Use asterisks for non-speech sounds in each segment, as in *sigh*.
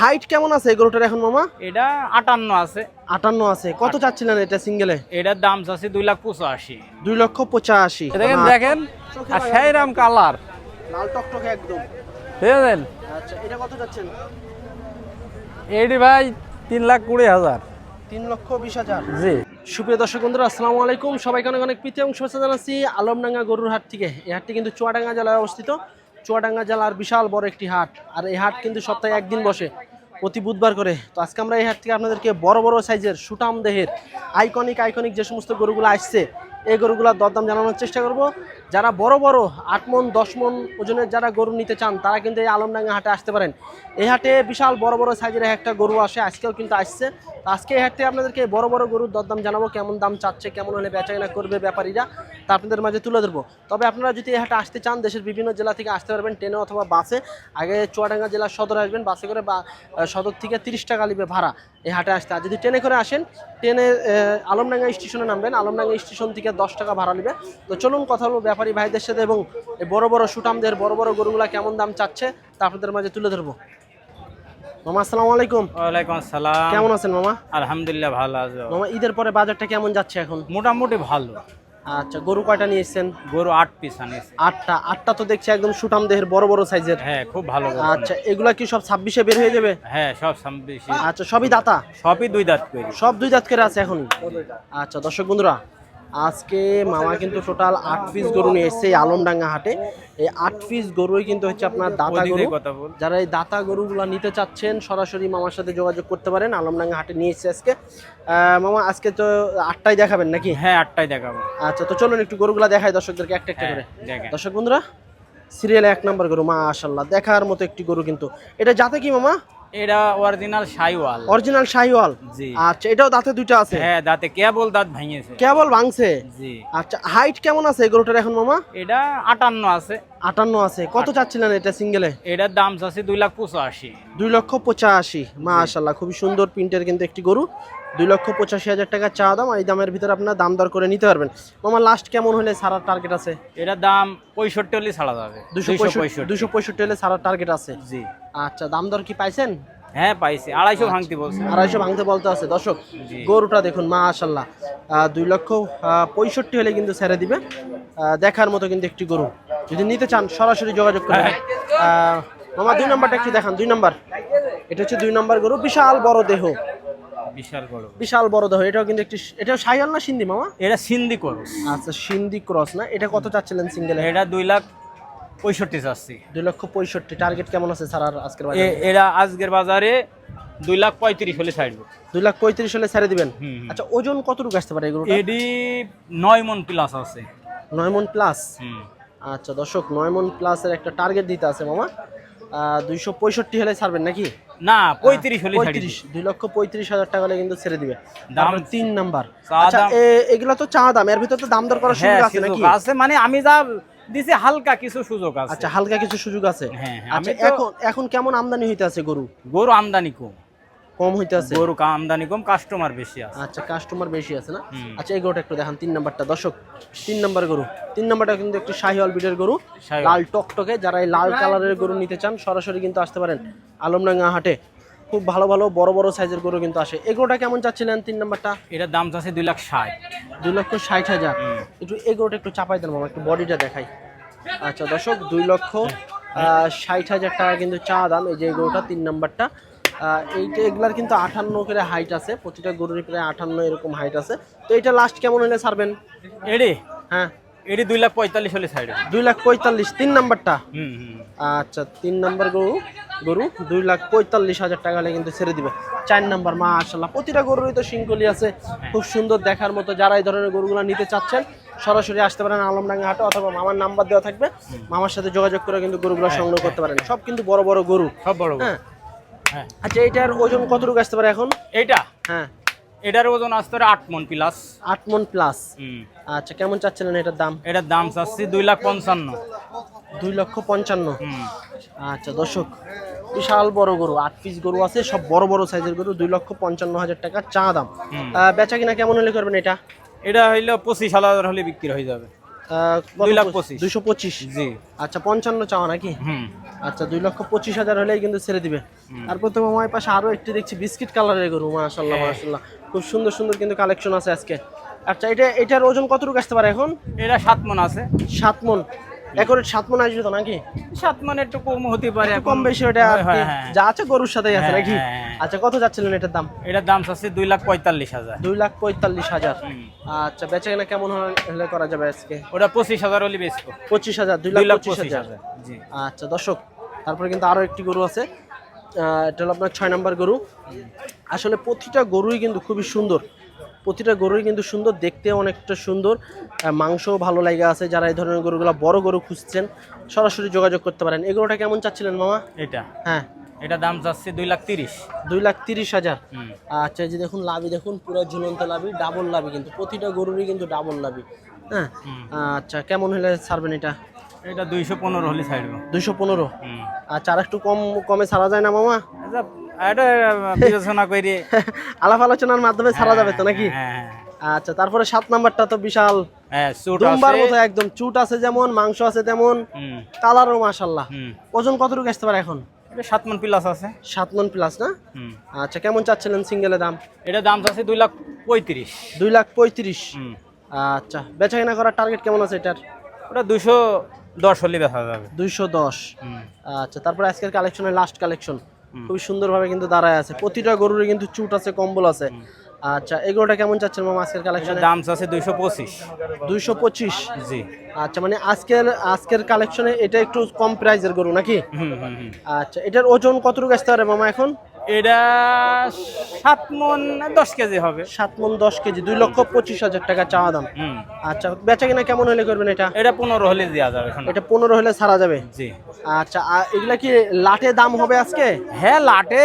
Height কেমন আছে এই গরুটার এখন মামা? এটা আটান্ন আছে। আটান্ন আছে। কত চাচ্ছিলেন এটা সিঙ্গেলে? এটার দাম আছে দুই লাখ পঁচাশি। দুই লক্ষ পঁচাশি। দেখেন দেখেন আর কালার। লাল টকটকে একদম। বুঝলেন আচ্ছা এটা কত চাচ্ছেন? এইটি ভাই তিন লাখ কুড়ি হাজার। তিন লক্ষ বিশ হাজার। জি। সুপ্রিয় দর্শক বন্ধুরা আসসালামু আলাইকুম। সবাইকে অনেক অনেক প্রীতি এবং শুভেচ্ছা জানাচ্ছি আলমডাঙ্গা গরুর হাট থেকে। এই হাটটি কিন্তু চুয়াডাঙ্গা জেলায় অবস্থিত। চুয়াডাঙ্গা জেলার বিশাল বড় একটি হাট। আর এই হাট কিন্তু সপ্তাহে একদিন বসে, প্রতি বুধবার করে। তো আজকে আমরা এই হাট থেকে আপনাদেরকে বড় বড় সাইজের সুটাম দেহের আইকনিক আইকনিক যে সমস্ত গরুগুলো আসছে, এই গরুগুলোর দরদাম জানানোর চেষ্টা করব। যারা বড় বড় আট মন, দশ মন ওজনের যারা গরু নিতে চান, তারা কিন্তু এই আলমডাঙ্গা হাটে আসতে পারেন। এই হাটে বিশাল বড় বড় সাইজের একটা গরু আসে, আজকেও কিন্তু আসছে। তো আজকে এই হাট আপনাদেরকে বড় বড় গরুর দরদাম জানাব, কেমন দাম চাচ্ছে, কেমন হলে বেচাকেনা করবে ব্যাপারীরা, তা আপনাদের মাঝে তুলে ধরবো। তবে আপনারা যদি এই হাটে আসতে চান, দেশের বিভিন্ন জেলা থেকে আসতে পারবেন, ট্রেনে অথবা বাসে। আগে চুয়াডাঙ্গা জেলার সদর আসবেন, বাসে করে বা সদর থেকে তিরিশ টাকা নিবে ভাড়া এই হাটে আসতে। আর যদি ট্রেনে করে আসেন, ট্রেনে আলমডাঙ্গা স্টেশনে নামবেন, আলমডাঙ্গা স্টেশন থেকে দশ টাকা ভাড়া নেবে তো চলুন কথা বলব ব্যাপারী ভাইদের সাথে এবং বড় বড় সুটামদের বড় বড় গরুগুলা কেমন দাম চাচ্ছে তা আপনাদের মাঝে তুলে ধরবো। মামা আসসালামু আলাইকুম। ওয়ালাইকুম আসসালাম। কেমন আছেন মামা? আলহামদুলিল্লাহ ভালো আছে। মামা ঈদের পরে বাজারটা কেমন যাচ্ছে এখন? মোটামুটি ভালো। আচ্ছা গরু কয়টা নিয়ে এসছেন? গরু আট পিস আনিস আটটা। আটটা তো দেখছি একদম সুটাম দেহের বড় বড় সাইজের। হ্যাঁ খুব ভালো আচ্ছা এগুলা কি সব ছাব্বিশে বের হয়ে যাবে? হ্যাঁ সব ছাব্বিশি। আচ্ছা সবই দাতা? সবই দুই দাঁত করি। সব দুই দাঁত করে আছে এখন আচ্ছা দর্শক বন্ধুরা আজকে মামা কিন্তু টোটাল আট পিস গরু নিয়ে এসছে এই আলমডাঙ্গা হাটে। এই আট পিস গরুই কিন্তু হচ্ছে আপনার দাতা গরু। যারা এই দাতা গরুগুলো নিতে চাচ্ছেন সরাসরি মামার সাথে যোগাযোগ করতে পারেন। আলমডাঙ্গা হাটে নিয়ে এসছে আজকে। মামা আজকে তো আটটাই দেখাবেন নাকি? হ্যাঁ আটটাই দেখাবো। আচ্ছা তো চলুন একটু গরুগুলা দেখাই দর্শকদেরকে একটা একটা হ্যাঁ করে। দর্শক বন্ধুরা সিরিয়ালে এক নম্বর গরু মাশাল্লাহ দেখার মতো একটি গরু কিন্তু। এটা যাতে কি মামা? এটা অরিজিনাল সাইওয়াল অরিজিনাল শাইওয়াল? জি। আচ্ছা এটাও দাঁতে দুইটা আছে? হ্যাঁ দাঁতে কেবল দাঁত ভাঙিয়েছে। কেবল ভাঙছে? জি। আচ্ছা হাইট কেমন আছে গরুটার এখন মামা? এটা আটান্ন আছে। আটান্ন আছে। কত চাচ্ছিলেন এটা সিঙ্গেলে? এটার দাম আছে দুই লাখ পঁচাশি। দুই লক্ষ পঁচাশি। মাশাল্লাহ খুবই সুন্দর প্রিন্টের কিন্তু একটি গরু। দুই লক্ষ পঁচাশি হাজার টাকা চা দাম আর এই দামের ভিতরে আপনার দাম দর করে নিতে পারবেন। মামা লাস্ট কেমন হলে সারার টার্গেট আছে? এটার দাম পঁয়ষট্টি হলে ছাড়া যাবে। দুশো পঁয়ষট্টি হলে সারার টার্গেট আছে? জি। আচ্ছা দাম দর কি পাইছেন? হ্যাঁ পাইছি। আড়াইশো ভাঙতে বলছে। আড়াইশো ভাঙতে বলতে আছে। দর্শক গরুটা দেখুন মাশাল্লাহ আহ, দুই লক্ষ পঁয়ষট্টি হলে কিন্তু ছেড়ে দিবে। দেখার মতো কিন্তু একটি গরু। যদি নিতে চান সরাসরি যোগাযোগ করবেন আহ, মামা দুই নাম্বারটা একটু দেখান দুই নাম্বার। এটা হচ্ছে দুই নাম্বার গরু। বিশাল বড় দেহ। বিশাল বড় বিশাল বড় দেহ। এটাও কিন্তু একটি এটাও সাইয়াল না সিন্ধি মামা? এটা সিন্ধি করস। আচ্ছা সিন্ধি ক্রস না? এটা কত চাচ্ছিলেন সিঙ্গেলে? এটা দুই লাখ পঁয়ষট্টি চাচ্ছি। দুই লক্ষ পঁয়ষট্টি। টার্গেট কেমন আছে স্যার আর আজকের বাজারে? এরা আজকের বাজারে দুই লাখ পঁয়ত্রিশ হলে ছাড়বো। দুই লাখ পঁয়ত্রিশ হলে ছেড়ে দিবেন। আচ্ছা ওজন কতটুকু আসতে পারে এগুলো এডি নয় মন প্লাস আছে। নয় মন প্লাস আচ্ছা দর্শক নয় মন প্লাসের একটা টার্গেট দিতে আছে মামা। দুইশো পঁয়ষট্টি হলে ছাড়বেন নাকি? না পঁয়ত্রিশ হলে ছাড়ি পঁয়ত্রিশ দুই লক্ষ পঁয়ত্রিশ হাজার টাকা হলে কিন্তু ছেড়ে দিবে। দাম- তিন নাম্বার। আচ্ছা এগুলো তো চা দাম এর ভিতর তো দাম দর করার হ্যাঁ সুযোগ আছে নাকি? আছে মানে আমি যা দিছি হালকা কিছু সুযোগ আছে। আচ্ছা হালকা কিছু সুযোগ আছে। হ্যাঁ হ্যাঁ, আচ্ছা আমি এখন এখন কেমন আমদানি হইতে আছে গরু? গরু আমদানি কম। কম হইতে আছে গরু আমদানি কম কাস্টমার বেশি আছে। আচ্ছা কাস্টমার বেশি আছে না? আচ্ছা এই গরুটা একটু দেখান তিন নাম্বারটা। দর্শক তিন নাম্বার গরু। তিন নাম্বারটা কিন্তু একটু শাহিওয়াল বিটের গরু। লাল টকটকে যারা এই লাল কালারের গরু নিতে চান সরাসরি কিন্তু আসতে পারেন আলমডাঙ্গা হাটে। খুব ভালো ভালো বড় বড় সাইজের গরু কিন্তু আসে। এই গরুটা কেমন চাচ্ছিলেন তিন নাম্বারটা? এটার দাম আছে দুই লাখ ষাট। দুই লক্ষ ষাট হাজার। একটু এই গরুটা একটু চাপাই দেন মামা একটু বডিটা দেখাই। আচ্ছা দর্শক দুই লক্ষ ষাট হাজার টাকা কিন্তু চা দাম। এই যে গরুটা তিন নাম্বারটা। এইটা এগুলার কিন্তু আটান্ন করে হাইট আছে প্রতিটা গরুর প্রায় আটান্ন এরকম হাইট আছে। তো এটা লাস্ট কেমন হলে ছাড়বেন? এডি? হ্যাঁ। এডি দুই লাখ পঁয়তাল্লিশ হলে ছাড়বে দুই লাখ পঁয়তাল্লিশ তিন নাম্বারটা? আচ্ছা তিন নাম্বার গরু গরু দুই লাখ পঁয়তাল্লিশ হাজার টাকা হলে কিন্তু ছেড়ে দিবে। চার নাম্বার মা আসাল্লাহ প্রতিটা গরুরই তো শিঙ্কলি আছে। খুব সুন্দর দেখার মতো যারা এই ধরনের গরুগুলো নিতে চাচ্ছেন সরাসরি আসতে পারেন আলমডাঙ্গা হাটে অথবা মামার নাম্বার দেওয়া থাকবে। মামার সাথে যোগাযোগ করে কিন্তু গরুগুলো সংগ্রহ করতে পারেন। সব কিন্তু বড় বড় গরু। সব বড় হ্যাঁ হ্যাঁ। আচ্ছা এটার ওজন কতটুকু আসতে পারে এখন? এইটা? হ্যাঁ। এটার ওজন আসতে পারে আট মন প্লাস আট মন প্লাস আচ্ছা কেমন চাচ্ছিলেন এটার দাম? এটার দাম চাচ্ছি দুই লাখ পঞ্চান্ন। দুই লক্ষ পঞ্চান্ন। আচ্ছা দর্শক বিশাল বড় গরু আট পিস গরু আছে সব বড় বড় সাইজের গরু দুই লক্ষ পঞ্চান্ন হাজার টাকা চা দাম। বেচা কিনা কেমন হলে করবেন এটা? এটা হইল পঁচিশ হাজার হলে বিক্রি হয়ে যাবে। দুই লাখ পঁচিশ। দুইশো পঁচিশ? জি। আচ্ছা পঞ্চান্ন চাওয়া নাকি? হুম। আচ্ছা দুই লক্ষ পঁচিশ হাজার হলেই কিন্তু ছেড়ে দিবে। তারপর তো আমার পাশে আরও একটি দেখছি বিস্কিট কালারের গরু মাশাল্লাহ হ্যাঁ। মাশাল্লাহ খুব সুন্দর সুন্দর কিন্তু কালেকশন আছে আজকে। আচ্ছা এটা এটার ওজন কতটুকু আসতে পারে এখন? এটা সাত মন আছে। সাত মন। একরে সাত মন আসবে তো নাকি? সাত মন একটু কম হতে পারে কম বেশি ওটা আর হয়। যা আছে গরুর সাথে আছে হ্যাঁ, নাকি? হ্যাঁ। আচ্ছা কত যাচ্ছিলেন এটার দাম? এটার দাম আছে দুই লাখ পঁয়তাল্লিশ হাজার। দুই লাখ পঁয়তাল্লিশ হাজার। আচ্ছা বেচা কেনা কেমন হলে করা যাবে আজকে? ওটা পঁচিশ হাজার হলে বেচবো। পঁচিশ হাজার দুই লাখ পঁচিশ হাজার। হাজার আচ্ছা দর্শক তারপরে কিন্তু আরও একটি গরু আছে। আহ, এটা হলো আপনার ছয় নম্বর গরু। আসলে প্রতিটা গরুই কিন্তু খুবই সুন্দর। প্রতিটা গরুই কিন্তু সুন্দর দেখতে অনেকটা সুন্দর। মাংসও ভালো লাগে আছে যারা এই ধরনের গরুগুলো বড় গরু খুঁজছেন সরাসরি যোগাযোগ করতে পারেন। এগুলোটা কেমন চাচ্ছিলেন মামা? এটা? হ্যাঁ। এটা দাম যাচ্ছে দুই লাখ তিরিশ। দুই লাখ তিরিশ হাজার? আচ্ছা যে দেখুন লাভি দেখুন পুরো ঝুলন্ত লাভি ডাবল লাভি কিন্তু। প্রতিটা গরুরই কিন্তু ডাবল লাভি। হ্যাঁ? আচ্ছা কেমন হলে ছাড়বেন এটা? এটা দুইশো পনেরো হলে ছাড়বো। দুইশো পনেরো? আচ্ছা আর একটু কম কমে ছাড়া যায় না মামা? এটা *laughs* বিবেচনা করে। আলাপ আলোচনার মাধ্যমে ছাড়া যাবে তো নাকি? হ্যাঁ আচ্ছা তারপরে সাত নাম্বারটা তো বিশাল। হ্যাঁ দুম্বার মতো একদম চুট আছে যেমন মাংস আছে তেমন কালারও মাশাল্লাহ হুম। ওজন কতটুকু আসতে পারে এখন? সাত মন প্লাস আছে। সাত মন প্লাস না? আচ্ছা কেমন চাচ্ছিলেন সিঙ্গেলের দাম? এটা দাম আছে দুই লাখ পঁয়ত্রিশ। দুই লাখ পঁয়ত্রিশ। আচ্ছা বেচা কেনা করার টার্গেট কেমন আছে এটার? ওটা দুশো দশ হলে দেখা যাবে। দুইশো দশ। আচ্ছা তারপরে আজকের কালেকশনের লাস্ট কালেকশন খুবই সুন্দরভাবে কিন্তু দাঁড়ায় আছে। প্রতিটা গরুর কিন্তু চুট আছে কম্বল আছে। আচ্ছা এগুলোটা কেমন চাচ্ছেন মামা আজকের কালেকশন দাম আছে দুইশো পঁচিশ। দুইশো পঁচিশ? জি। আচ্ছা মানে আজকের আজকের কালেকশনে এটা একটু কম প্রাইজের গরু নাকি? আচ্ছা এটার ওজন কতটুকু আসতে পারে মামা এখন? এটা সাত মন দশ কেজি হবে। সাত মন দশ কেজি দুই লক্ষ পঁচিশ হাজার টাকা চাওয়া দাম। আচ্ছা বেচা কিনা কেমন হলে করবেন এটা? এটা পনেরো হলে দেওয়া যাবে এটা পনেরো হলে ছাড়া যাবে? জি। আচ্ছা এগুলা কি লাটে দাম হবে আজকে? হ্যাঁ লাটে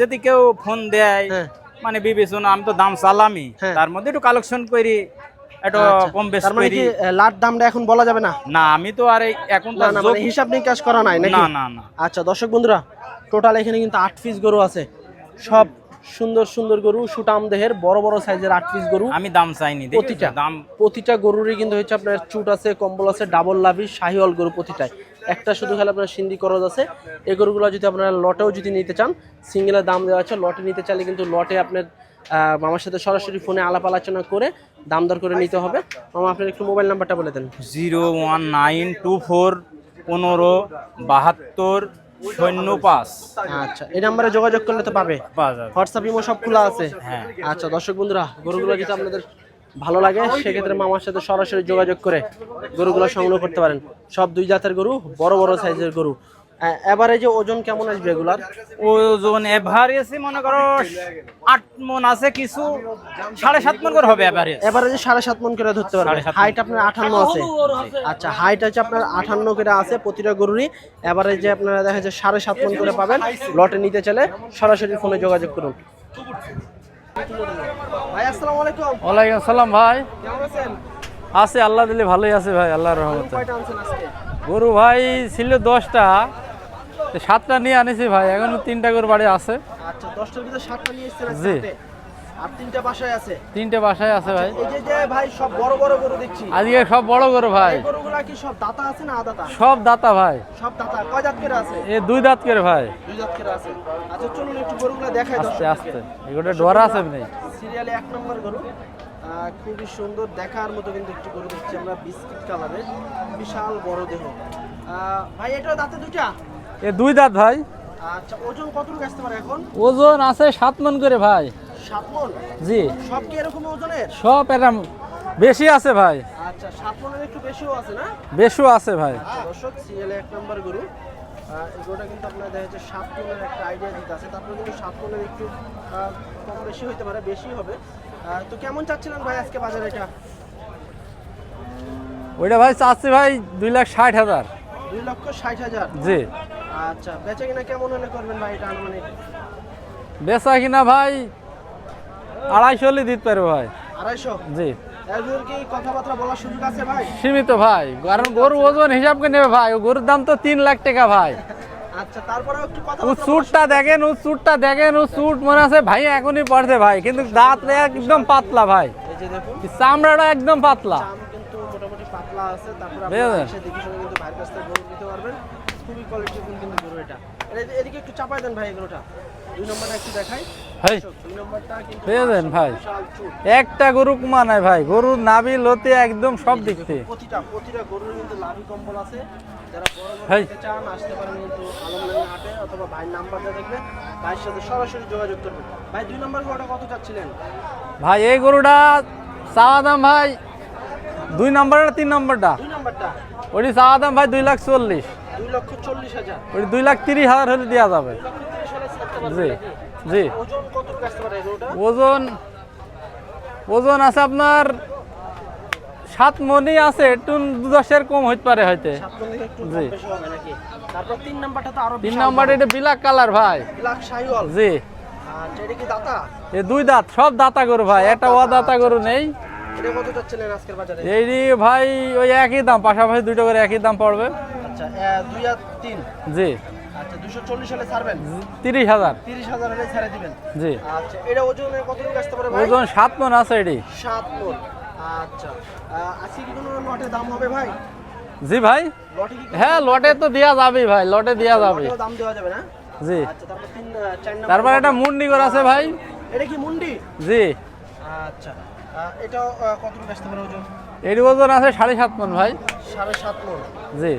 যদি কেউ ফোন দেয় হ্যাঁ। মানে বিবেচনা আমি তো দাম চালামি হ্যাঁ। তার মধ্যে একটু কালেকশন করি একটু আচ্ছা, কম বেশ মানে করি। লাট দামটা এখন বলা যাবে না? না আমি তো আর এখন মানে হিসাব নিকাশ করা নাই না না না। আচ্ছা দর্শক বন্ধুরা টোটাল এখানে কিন্তু আট পিস গরু আছে। সব সুন্দর সুন্দর গরু সুটাম দেহের বড় বড় সাইজের আট পিস গরু। আমি দাম চাইনি প্রতিটা। দাম প্রতিটা গরুরই কিন্তু হচ্ছে আপনার চুট আছে কম্বল আছে ডাবল লাভি শাহিওয়াল গরু প্রতিটাই। একটা শুধু খেলে আপনার সিন্ধি করজ আছে। এই গরুগুলো যদি আপনারা লটেও যদি নিতে চান সিঙ্গেলের দাম দেওয়া আছে। লটে নিতে চাইলে কিন্তু লটে আপনার মামার সাথে সরাসরি ফোনে আলাপ আলোচনা করে দাম দর করে নিতে হবে। মামা আপনার একটু মোবাইল নাম্বারটা বলে দেন। Zero one nine two four পনেরো বাহাত্তর শূন্য পাঁচ আচ্ছা এই নাম্বারে যোগাযোগ করলে তো পাবে? হোয়াটসঅ্যাপ ইমো সব খোলা আছে? হ্যাঁ। আচ্ছা দর্শক বন্ধুরা গরুগুলো যদি আপনাদের ভালো লাগে সেক্ষেত্রে মামার সাথে সরাসরি যোগাযোগ করে গরুগুলো সংগ্রহ করতে পারেন। সব দুই জাতের গরু বড় বড় সাইজের গরু। এবারে যে ওজন কেমন আসবে এগুলার? ওজন এভারেজে মনে করো আট মন আছে কিছু সাড়ে সাত মন করে হবে এভারেজ এবারে সাড়ে সাত মন করে ধরতে পারবে। হাইট আপনার আঠান্ন আছে। আচ্ছা হাইট আছে আপনার আঠান্ন করে আছে প্রতিটা গরুরই। এবারে যে আপনারা দেখা যায় সাড়ে সাত মন করে পাবেন লটে নিতে চাইলে সরাসরি ফোনে যোগাযোগ করুন। ভাই আসসালামু আলাইকুম। ওয়ালাইকুম আসসালাম ভাই। কেমন আছেন? আছে আল্লাহ দিলে ভালোই আছে ভাই আল্লাহর রহমতে। কয়টা আনছেন আজকে? গরু ভাই ছিল দশটা সাতটা নিয়ে আনিছি ভাই এখনও তিনটা গরু বাড়ি আছে। আচ্ছা দশটার ভিতরে সাতটা নিয়ে এসেছেন জি। আর তিনটা বাসায় আছে? তিনটে বাসায় আছে ভাই। এই যে ভাই সব বড় বড় গরু দেখছি। আজকে সব বড় গরু ভাই। এই গরুগুলা কি সব দাতা আছে না আদাতা? সব দাতা ভাই। সব দাতা। কয় দাঁত করে আছে? এ দুই দাঁত করে ভাই। দুই দাঁত করে আছে। আচ্ছা চলুন একটু গরুগুলা দেখাই আস্তে আস্তে। এগুলো ডরা আছে নেই সিরিয়ালে এক নম্বর গরু। খুবই সুন্দর দেখার মতো কিন্তু একটি গরু দেখছি আমরা বিস্কিট কালারের। বিশাল বড় দেহ। ভাই এটা দাঁতে দুটা এ দুই দাঁত ভাই। আচ্ছা ওজন কতটুকু আসতে পারে এখন? ওজন আছে সাত মন করে ভাই। সাত মন? জি। সব কি এরকম ওজনের? সব এরম বেশি আছে ভাই। আচ্ছা সাত মনের একটু বেশিও আছে না? বেশিও আছে ভাই। আচ্ছা, দর্শক সিএল এক নম্বর গরু। কিন্তু আপনার দেখা যাচ্ছে সাত কোণের একটা আইডিয়া দিতে আছে। তারপরে কিন্তু সাত কোণের একটু কম বেশি হতে পারে বেশি হবে। তো কেমন চাচ্ছিলেন ভাই আজকে বাজারে এটা? ওইটা ভাই চাচ্ছি ভাই দুই লাখ ষাট হাজার। দুই লক্ষ ষাট হাজার। জি। আচ্ছা বেচা কিনা কেমন হলে করবেন ভাই এটা আনুমানিক? বেচা কিনা ভাই আড়াইশো হলে দিতে পারব ভাই। আড়াইশো? জি। এর কি কথাবার্তা বলার সুযোগ আছে ভাই? সীমিত ভাই কারণ গরু ওজন হিসাব করে নেবে ভাই গরুর দাম তো তিন লাখ টাকা ভাই। আচ্ছা তারপরেও একটু কথা ও চুটটা দেখেন ও চুটটা দেখেন ও চুট মনে আছে ভাই এখনই পড়ছে ভাই কিন্তু দাঁত একদম পাতলা ভাই। এই যে দেখুন। চামড়াটা একদম পাতলা। দাম কিন্তু মোটামুটি পাতলা আছে তারপর বুঝলেন? এসে দেখে শুনে কিন্তু ভাইয়ের কাছ থেকে গরু নিতে পারবেন। খুবই কোয়ালিটিফুল কিন্তু গরু এটা এটা- এদিকে একটু চাপাই দেন ভাই এগুলোটা। দুই নম্বরটা একটু দেখাই। ভাই গরু কুমা নাই ভাই। গরুর নাবি লতে একদম সব দিকতে প্রতিটা প্রতিটা গরুর কিন্তু লাভি কম্বল আছে। যারা বড় গরু ভাই। চান আসতে পারেন কিন্তু আলমডাঙ্গা হাটে অথবা ভাইয়ের নাম্বারটা দেখবে ভাইয়ের সাথে সরাসরি যোগাযোগ করবেন। ভাই দুই নম্বর গরুটা কত চাচ্ছিলেন? ভাই এই গরুটা চাওয়া দাম ভাই দুই নম্বরটা তিন নম্বরটা? দুই নম্বরটা। ওটি চাওয়া দাম ভাই দুই লাখ চল্লিশ। ওটি দুই লাখ তিরিশ হাজার হলে দেওয়া যাবে। জি জি। ওজন ওজন আছে আপনার সাত মনি আছে একটু দশের কম হইতে পারে হয়তো। জি। তারপর তিন নাম্বারটা তো আরও তিন নম্বর এটা বিলাক কালার ভাই। ব্ল্যাক জি। আচ্ছা এটা কি দাতা? এ দুই দাঁত সব দাতা গরু ভাই একটা অদাতা গরু নেই। এটা কত চাচ্ছিলেন আজকের বাজারে? এই ভাই ওই একই দাম পাশাপাশি দুটো করে একই দাম পড়বে। আচ্ছা দুই আর তিন? জি। আচ্ছা দুশো চল্লিশ হলে ছাড়বেন? তিরিশ হাজার। তিরিশ হাজার হলে ছেড়ে দিবেন? জি। আচ্ছা এটা ওজনে কতটুকু আসতে পারে ওজন সাত মন আছে এটি। সাত মন। আচ্ছা আজকে কি কোনো লটের দাম হবে ভাই? জি ভাই। হ্যাঁ লটে তো দেওয়া যাবেই ভাই লটে দেওয়া যাবে দাম দেওয়া যাবে না? জি। তারপর একটা মুন্ডি করা আছে ভাই। এটা কি মুন্ডি? জি। আচ্ছা এটাও আহ, আসতে পারে ওজন? এটি ওজন আছে সাড়ে সাত মন ভাই। সাড়ে সাত মন। জি।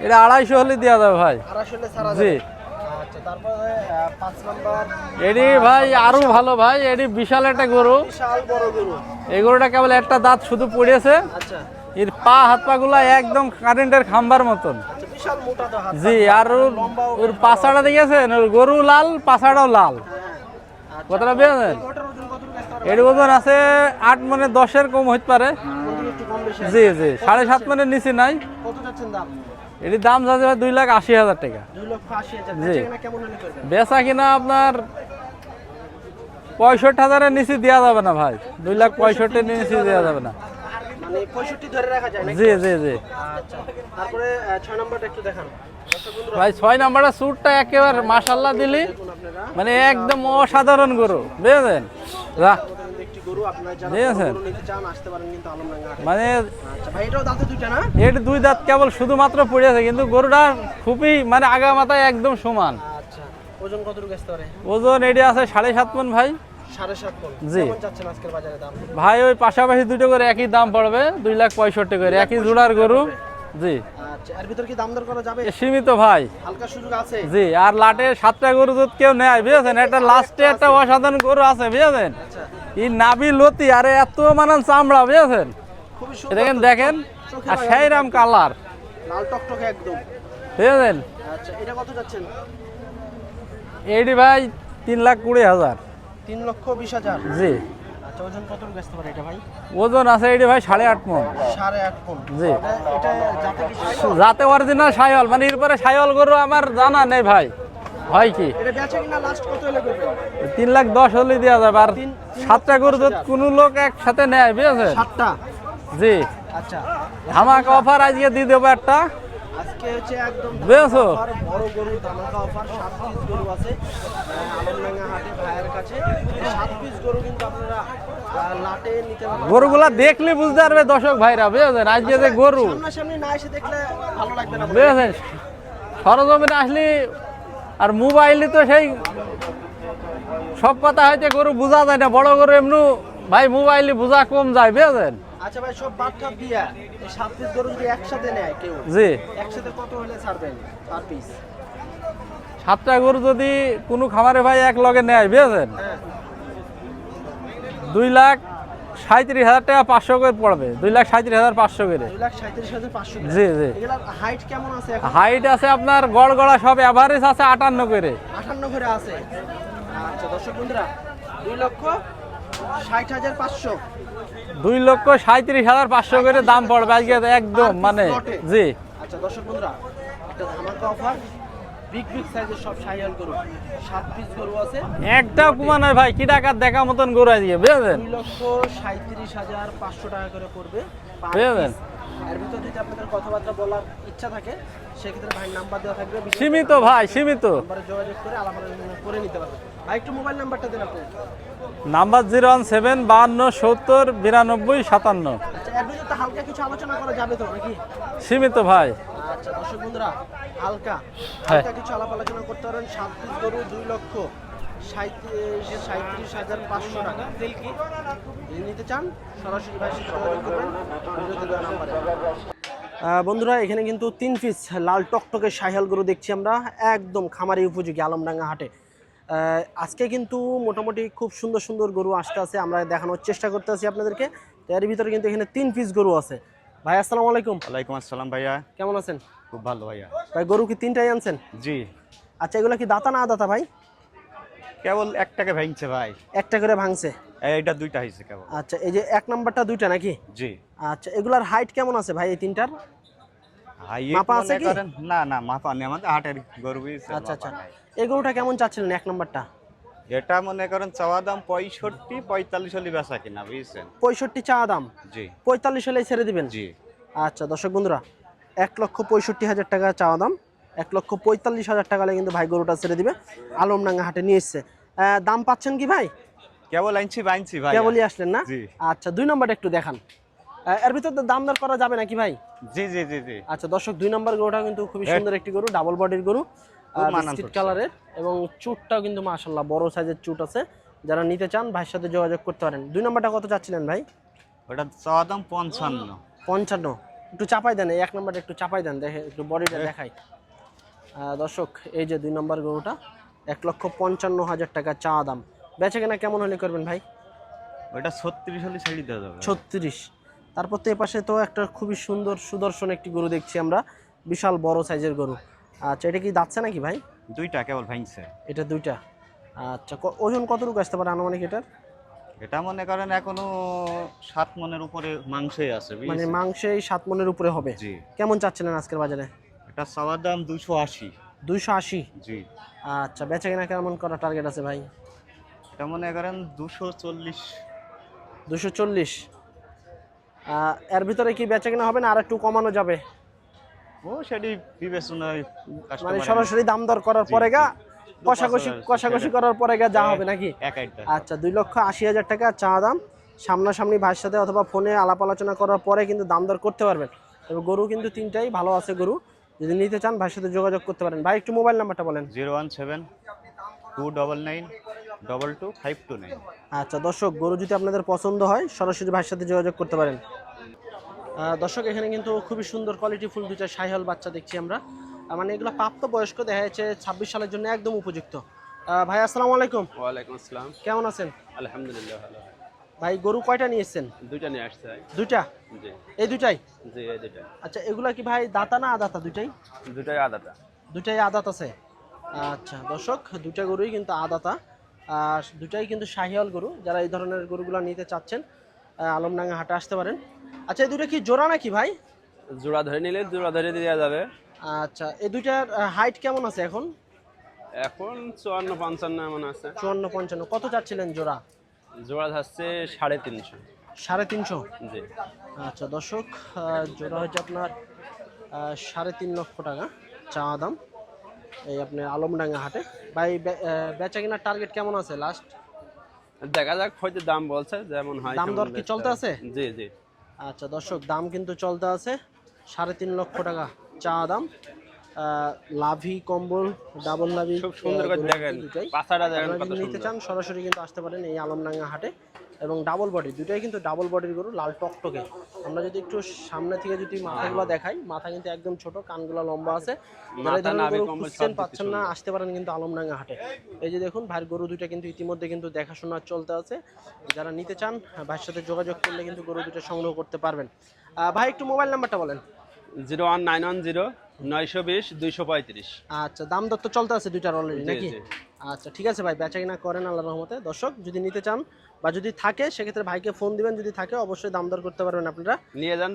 এটা আড়াইশো হলে দেওয়া যাবে ভাই। জি। আচ্ছা এটি ভাই আরও ভালো ভাই এটি বিশাল একটা গরু। এই গরুটা কেবল একটা দাঁত শুধু পড়েছে। আচ্ছা। এর পা হাত পা গুলা একদম কারেন্টের খাম্বার মতন। আচ্ছা জি আর ওর- ওর পাছাটা দেখেছেন? ওর গরু লাল পাছাটাও লাল। হ্যাঁ। কথাটা বুঝেছেন ওটার ওজন কতটুকু আসতে পারে এর ওজন আছে আট মানে দশের কম হইতে পারে? জি জি, সাড়ে সাত মানের নিচে নাই। এটির দাম যাচ্ছে দুই লাখ আশি হাজার টাকা। জি। বেচা কিনা আপনার পঁয়ষট্টি হাজারের নিচে দেওয়া যাবে না ভাই। দুই লাখ পঁয়ষট্টির নিচে দেওয়া যাবে না। মানে রাখা জি জি জি। নম্বরটা ভাই, ছয় নাম্বারের স্যুটটা একেবারে মাসাল্লাহ দিলি। মানে একদম অসাধারণ গরু বুঝলেন একটি গরু আপনারা যারা গরু নিতে চান আসতে পারেন কিন্তু আলমডাঙ্গা মানে আচ্ছা ভাই এটাও দাঁতে দুইটা না? এর দুই দাঁত কেবল শুধুমাত্র পড়েছে কিন্তু গরুটা খুবই মানে আগা মাথায় একদম সমান। আচ্ছা ওজন কতটুকু আসতে পারে ওজন এটি আছে সাড়ে সাত মন ভাই। ভাই ওই পাশাপাশি দুটো করে একই দাম পড়বে দুই লাখ পঁয়ষট্টি করে একই জোড়ার গরু। জি। আচ্ছা এর ভিতর কি দাম দর করা যাবে? সীমিত ভাই। হালকা সুযোগ আছে। জি আর লাটে সাতটা গরু যদি কেউ নেয় বুঝেছেন? একটা লাস্টে একটা অসাধারণ গরু আছে বুঝেছেন? আচ্ছা। এই নাবি লতি আরে এত মানান চামড়া বুঝেছেন? দেখেন দেখেন আর লাগে সেই রাম কালার। লাল টকটকে একদম। বুঝেছেন? আচ্ছা এটা কত যাচ্ছেন? এইটি ভাই তিন লাখ কুড়ি হাজার। তিন লক্ষ বিশ হাজার। জি। আচ্ছা ওজন কতটুকু আসতে পারে এটা ভাই? ওজন আছে এইটি ভাই সাড়ে আট মন। সাড়ে আট পন জি। এটা যাতে? যাতে অরিজিনাল সাইওয়াল মানে এরপরে সাইওয়াল গরু আমার জানা নেই ভাই। হয় কি? এটা বেচে কিনা লাস্ট কত হলে করবেন তিন লাখ দশ হলে দেওয়া যাবে। আর সাতটা গরু যদি কোনো লোক একসাথে নেয় বুঝেছেন সাতটা? জি। আচ্ছা। আমাকে অফার আজকে দিয়ে দেবো একটা। আজকে হচ্ছে একদম বুঝেছ? বড় গরু ধামাকা অফার সাত পিস গরু আছে। আহ, হাটে ভাইয়ের কাছে। সাত পিস গরু কিন্তু আপনারা গরুগুলা দেখলে বুঝতে পারবে দর্শক ভাইরা বুঝেছেন? আজকে যে গরু। বুঝেছেন? সরজমিনে আসলে আর মোবাইলে তো সেই সব কথা হয়তো গরু বোঝা যায় না বড় গরু এমনি ভাই মোবাইলে বোঝা কম যায় বুঝেছেন? আচ্ছা ভাই সব বাদ দিয়া সাত পিস গরু যদি একসাথে নেয় কেউ জি। একসাথে কত হলে ছাড়বেন পার পিস? সাতটা গরু যদি কোনো খামারে ভাই এক লগে নেয় বুঝেছেন? হ্যাঁ। দুই লাখ সাঁত্রিশ হাজার টাকা পাঁচশো করে পড়বে। দুই লাখ সাঁত্রিশ হাজার পাঁচশো করে। জি জি। হাইট কেমন আছে হাইট আছে আপনার গড় গড়া সব অ্যাভারেজ আছে আটান্ন করে। আটান্ন করে আছে। আচ্ছা দর্শক বন্ধুরা দুই লক্ষ ষাট হাজার পাঁচশো। দুই লক্ষ সাঁত্রিশ হাজার পাঁচশো করে দাম পড়বে আজকে একদম মানে জি। আচ্ছা দর্শক বন্ধুরা একটা ধামাকা অফার বিগ বিগ সাইজের সব গরু। সাত পিস গরু আছে। একটাও ভাই কি টাকার দেখা মতন গরু আজকে বুঝলেন দুই লক্ষ সাঁত্রিশ হাজার পাঁচশো টাকা করে পড়বে per বুঝলেন? এর ভিতর যদি আপনাদের কথাবার্তা বলার ইচ্ছা থাকে সেক্ষেত্রে ভাই নাম্বার দেওয়া থাকবে সীমিত ভাই সীমিত। নাম্বারে যোগাযোগ করে আলাপ করে নিতে পারবেন। ভাই একটু মোবাইল নাম্বারটা দেন আপনি। নাম্বার জিরো ওয়ান সেভেন বাহান্ন সত্তর বিরানব্বই সাতান্ন। তো হালকা কিছু আলোচনা করা যাবে তো নাকি? সীমিত ভাই। আচ্ছা দর্শক বন্ধুরা হালকা হ্যাঁ। হালকা কিছু আলাপ আলোচনা করতে পারেন। সাত পিস গরু দুই লক্ষ সাঁত্রিশ হাজার পাঁচশো টাকা। নিতে চান সরাসরি ভাই বন্ধুরা এখানে কিন্তু তিন পিস লাল টকটকে সাহিয়াল গরু দেখছি আমরা। একদম খামারি উপযোগী আলমডাঙ্গা হাটে। আহ, আজকে কিন্তু মোটামুটি খুব সুন্দর সুন্দর গরু আসতে আছে। আমরা দেখানোর চেষ্টা করতে আছি আপনাদেরকে। তো এর ভিতরে কিন্তু এখানে তিন পিস গরু আছে। ভাই আসসালামু আলাইকুম। ওয়ালাইকুম আসসালাম ভাইয়া। কেমন আছেন? খুব ভালো ভাইয়া। ভাই গরু কি তিনটাই আনছেন? জি। আচ্ছা এগুলো কি দাতা না দাতা ভাই? কেবল একটাকে ভাঙছে ভাই। একটা করে ভাঙছে? এইটা দুইটা হয়েছে কেবল। আচ্ছা এই যে এক নাম্বারটা দুইটা নাকি? জি। আচ্ছা এগুলার হাইট কেমন আছে ভাই এই তিনটার? মাপা আছে কি? না না মাপা নেই। আমাদের হাটের গরু আচ্ছা আচ্ছা। এই গরুটা কেমন চাচ্ছিলেন এক নাম্বারটা? এটা মনে করেন চাওয়া দাম পঁয়ষট্টি পঁয়তাল্লিশ হলে বেচা কিনা বুঝছেন? পঁয়ষট্টি চা দাম? জি। পঁয়তাল্লিশ হলেই ছেড়ে দিবেন? জি। আচ্ছা দর্শক বন্ধুরা এক লক্ষ পঁয়ষট্টি হাজার টাকা চাওয়া দাম এক লক্ষ পঁয়তাল্লিশ হাজার টাকা হলে কিন্তু ভাই গরুটা ছেড়ে দিবে আলমডাঙ্গা হাটে নিয়ে এসছে। দাম পাচ্ছেন কি ভাই? কেবল আনছি বাইনছি ভাই। কেবলই আসলেন না? আচ্ছা দুই নম্বরটা একটু দেখান। এর ভিতর তো দাম দর করা যাবে নাকি ভাই? জি জি জি জি। আচ্ছা দর্শক দুই নম্বর গরুটা কিন্তু খুবই সুন্দর একটি গরু ডাবল বডির গরু। বিস্কিট কালারের এবং চুটটাও কিন্তু মাশাল্লাহ বড় সাইজের চুট আছে। যারা নিতে চান ভাইয়ের সাথে যোগাযোগ করতে পারেন। দুই নম্বরটা কত চাচ্ছিলেন ভাই? ওটা চাওয়া দাম পঞ্চান্ন। পঞ্চান্ন। একটু চাপাই দেন এক নম্বরটা একটু চাপাই দেন দেখে একটু বডিটা দেখাই। দর্শক এই যে দুই নম্বর গরুটা এক লক্ষ পঞ্চান্ন হাজার টাকা চা দাম। বেচে কেনা কেমন হলে করবেন ভাই? ওটা ছত্রিশ হলে ছেড়ে দেওয়া যাবে। ছত্রিশ। তারপর তো এপাশে তো একটা খুবই সুন্দর সুদর্শন একটি গরু দেখছি আমরা বিশাল বড় সাইজের গরু। আচ্ছা এটা কি যাচ্ছে নাকি ভাই? দুইটা কেবল ভাঙছে। এটা দুইটা। আচ্ছা ওজন কতটুকু আসতে পারে আনুমানিক এটার? এটা মনে করেন এখনও সাত মনের উপরে মাংসই আছে মানে বুঝছেন? মাংসে সাত মনের উপরে হবে? জি। কেমন চাচ্ছিলেন আজকের বাজারে? এটা চাওয়ার দাম দুশো আশি। দুইশো আশি? জি। আচ্ছা বেচা কেনা কেমন করা টার্গেট আছে ভাই? এটা মনে করেন দুশো চল্লিশ। দুশো চল্লিশ। এর ভিতরে কি বেচা কেনা হবে না আর একটু কমানো যাবে? ও সেটি বিবেচনায় মানে সরাসরি দাম দর করার পরে গা কষাকষি কষাকষি করার পরে গা যা হবে নাকি? আচ্ছা দুই লক্ষ আশি হাজার টাকা চা দাম। সামনাসামনি ভাইয়ের সাথে অথবা ফোনে আলাপ আলোচনা করার পরে কিন্তু দাম দর করতে পারবেন। তবে গরু কিন্তু তিনটাই ভালো আছে গরু। যদি নিতে চান ভাইয়ের সাথে যোগাযোগ করতে পারেন। ভাই একটু মোবাইল নাম্বারটা বলেন। Zero one seven two double nine double two five two nine. আচ্ছা দর্শক গরু যদি আপনাদের পছন্দ হয় সরাসরি ভাইয়ের সাথে যোগাযোগ করতে পারেন। দর্শক এখানে কিন্তু খুবই সুন্দর কোয়ালিটি ফুল দুইটা সাইহল বাচ্চা দেখছি আমরা। মানে এগুলো প্রাপ্ত বয়স্ক দেখা যাচ্ছে ছাব্বিশ সালের জন্য একদম উপযুক্ত। ভাই আসসালামু আলাইকুম। ওয়ালাইকুম আসসালাম। কেমন আছেন? আলহামদুলিল্লাহ ভালো ভাই গরু কয়টা নিয়েছেন? দুইটা নিয়ে আসছে দুইটা? জি। এই দুইটাই? জি এই দুইটা আচ্ছা এগুলা কি ভাই দাতা না আদাতা দুইটাই? দুটাই আদাতা। দুটাই আদাত আছে? আচ্ছা দর্শক দুটা গরুই কিন্তু আদাতা। আর দুটাই কিন্তু শাহিয়াল গরু। যারা এই ধরনের গরুগুলো নিতে চাচ্ছেন আলমডাঙ্গা হাটে আসতে পারেন। আচ্ছা এই দুটো কি জোড়া নাকি ভাই? জোড়া ধরে নিলে জোড়া ধরে দেওয়া যাবে। আচ্ছা এই দুইটার হাইট কেমন আছে এখন? এখন চুয়ান্ন পঞ্চান্ন এমন আছে। চুয়ান্ন পঞ্চান্ন। কত চাচ্ছিলেন জোড়া? জোড়া থাকছে সাড়ে তিনশো। সাড়ে তিনশো? জি। আচ্ছা দর্শক জোড়া হচ্ছে আপনার সাড়ে তিন লক্ষ টাকা চা দাম। এই আপনার আলমডাঙ্গা হাটে। ভাই বেচা কেনার টার্গেট কেমন আছে লাস্ট দেখা যাক হয়তো দাম বলছে যেমন হয় দাম দর কি চলতে আছে? জি জি। আচ্ছা দর্শক দাম কিন্তু চলতে আছে সাড়ে তিন লক্ষ টাকা চা দাম। লাভি কম্বল ডাবল লাভি খুব সুন্দর করে দেখেন। দুটাই। দেখেন কত যদি নিতে চান সরাসরি কিন্তু আসতে পারেন এই আলমডাঙ্গা হাটে। এবং ডাবল বডি দুটাই কিন্তু ডাবল বডির গরু লাল টকটকে। আমরা যদি একটু সামনে থেকে যদি মাথাগুলো দেখাই মাথা কিন্তু একদম ছোট কানগুলো লম্বা আছে। খুঁজছেন পাচ্ছেন না আসতে পারেন কিন্তু আলমডাঙ্গা হাটে। এই যে দেখুন ভাইয়ের গরু দুটো কিন্তু ইতিমধ্যে কিন্তু দেখাশোনা চলতে আছে। যারা নিতে চান ভাইয়ের সাথে যোগাযোগ করলে কিন্তু গরু দুটো সংগ্রহ করতে পারবেন। ভাই একটু মোবাইল নাম্বারটা বলেন। Zero one nine one zero নয়শো বিশ দুইশো পঁয়ত্রিশ। আচ্ছা দাম দর তো চলতে আছে দুইটার অলরেডি নাকি? আচ্ছা ঠিক আছে ভাই বেচা কিনা করেন আল্লাহ রহমতে। দর্শক যদি নিতে চান বা যদি থাকে সেক্ষেত্রে ভাইকে ফোন দিবেন যদি থাকে অবশ্যই দাম দর করতে পারবেন আপনারা। নিয়ে যান